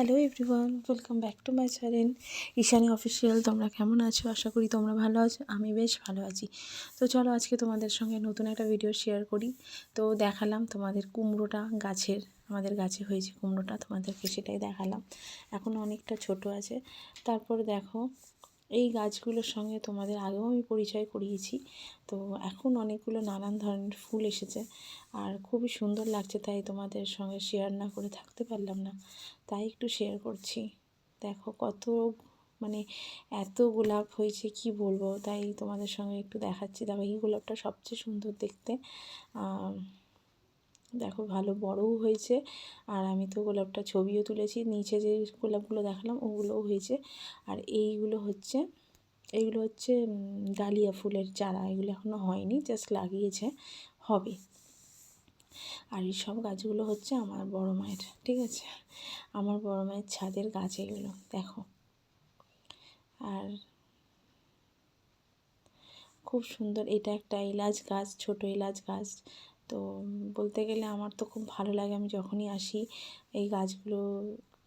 Hello everyone, welcome back to my channel. Ishani official, তোমরা কেমন আছো? আশা করি তোমরা ভালো আছো, আমি বেশ ভালো আছি। তো চলো আজকে তোমাদের সঙ্গে নতুন একটা ভিডিও শেয়ার করি। তো দেখালাম তোমাদের কুমড়োটা গাছের, আমাদের গাছে হয়েছে কুমড়োটা, তোমাদেরকে সেটাই দেখালাম। এখন অনেকটা ছোট আছে। তারপর দেখো এই গাছগুলোর সঙ্গে তোমাদের আগেও আমি পরিচয় করিয়েছি। তো এখন অনেকগুলো নানান ধরনের ফুল এসেছে আর খুবই সুন্দর লাগছে, তাই তোমাদের সঙ্গে শেয়ার না করে থাকতে পারলাম না। তাই একটু শেয়ার করছি। দেখো কত মানে এত গোলাপ হয়েছে, কি বলব? তাই তোমাদের সঙ্গে একটু দেখাচ্ছি। দেখো এই গোলাপটা সবচেয়ে সুন্দর দেখতে। দেখো ভালো বড়ও হয়েছে। আর আমি তো গোলাপটা ছবিও তুলেছি, নিচে যে গোলাপগুলো দেখালাম ওগুলোও হয়েছে। আর এইগুলো হচ্ছে এইগুলো হচ্ছে ডালিয়া ফুলের চারা, এগুলো এখনও হয়নি জাস্ট লাগিয়েছে, হবে। আর এই সব গাছগুলো হচ্ছে আমার বড় মায়ের, ঠিক আছে? আমার বড় মায়ের ছাদের গাছ এগুলো, দেখো। আর খুব সুন্দর, এটা একটা এলাচ গাছ, ছোট এলাচ গাছ। তো বলতে গেলে আমার তো খুব ভালো লাগে আমি যখনই আসি এই গাছগুলো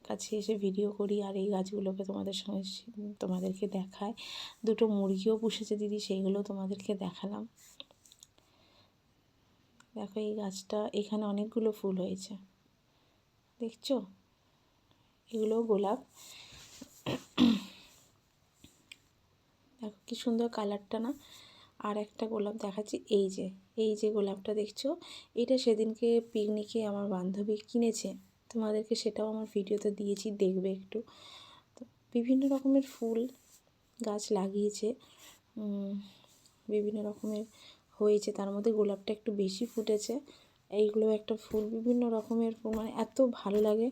কাছে এসে ভিডিও করি আর এই গাছগুলোকে তোমাদের সঙ্গে তোমাদেরকে দেখায় দুটো মুরগিও পুষেছে দিদি, সেইগুলো তোমাদেরকে দেখালাম। দেখো এই গাছটা, এখানে অনেকগুলো ফুল হয়েছে। দেখছ? এগুলো গোলাপ। দেখো কি সুন্দর কালারটা না? আর একটা গোলাপ দেখাচ্ছি, এই যে এই যে গোলাপটা দেখছ, এটা সেদিনকে পিকনিকে আমার বান্ধবী কিনেছে। তোমাদেরকে সেটাও আমার ভিডিওতে দিয়েছি, দেখবে একটু। তো বিভিন্ন রকমের ফুল গাছ লাগিয়েছে বিভিন্ন রকমের হয়েছে, তার মধ্যে গোলাপটা একটু বেশি ফুটেছে। এইগুলো একটা ফুল, বিভিন্ন রকমের মানে এত ভালো লাগে।